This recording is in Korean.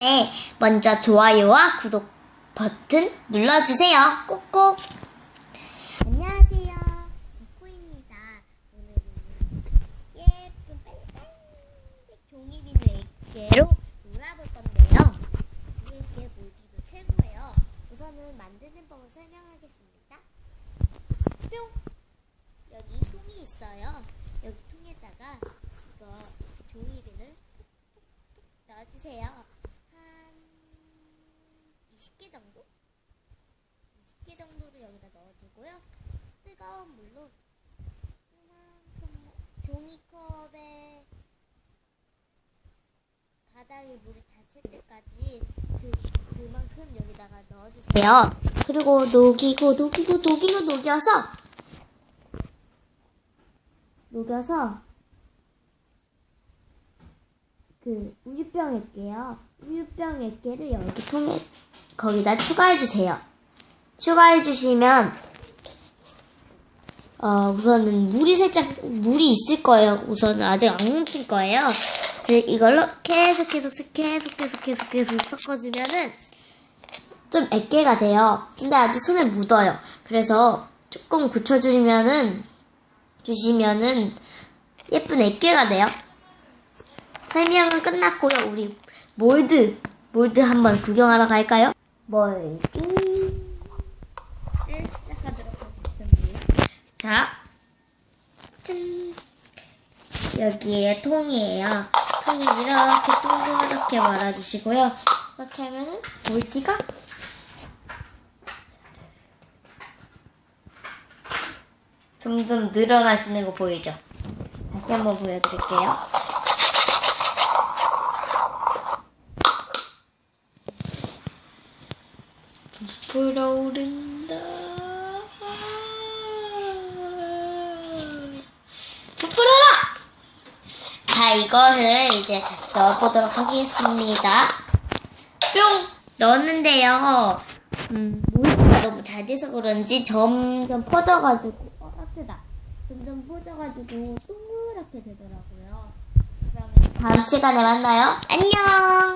네, 먼저 좋아요와 구독 버튼 눌러주세요. 꼭꼭. 안녕하세요. 이코입니다. 오늘은 예쁜 빨간색 종이비누에게로 놀아볼 건데요. 이게 모기도 최고예요. 우선은 만드는 법을 설명하겠습니다. 뿅! 여기 통이 있어요. 여기 통에다가 이거 종이비누를 톡톡톡톡 넣어주세요. 한 20개 정도? 20개 정도를 여기다 넣어주고요. 뜨거운 물로 이만큼 종이컵에 바닥에 물이 닿을 때까지 그, 그만큼 여기다가 넣어주세요. 그리고 녹이고 녹이고 녹이고 녹여서 녹여서 그 우유병 액게요. 우유병 액게를 여기 통에 거기다 추가해 주세요. 추가해 주시면 어 우선은 물이 살짝 물이 있을 거예요. 우선은 아직 안 뭉친 거예요. 그래서 이걸로 계속 계속 계속 계속 계속 계속 섞어주면은 좀 액게가 돼요. 근데 아직 손에 묻어요. 그래서 조금 굳혀주면은 주시면은 예쁜 액괴가 돼요. 설명은 끝났고요. 우리 몰드 몰드 한번 구경하러 갈까요? 몰드를 시작하도록 하겠습니다. 자, 짠. 여기에 통이에요. 통이 이렇게 동그랗게 말아주시고요. 이렇게 하면은 몰드가 점점 늘어나시는 거 보이죠? 다시 한번 보여드릴게요. 불어오른다. 부풀어라! 자, 이거를 이제 다시 넣어보도록 하겠습니다. 뿅! 넣었는데요. 음, 모이가 너무 잘 돼서 그런지 점점 퍼져가지고, 어, 따뜻하다. 점점 퍼져가지고 동그랗게 되더라고요. 그러면 다음 시간에 만나요. 안녕!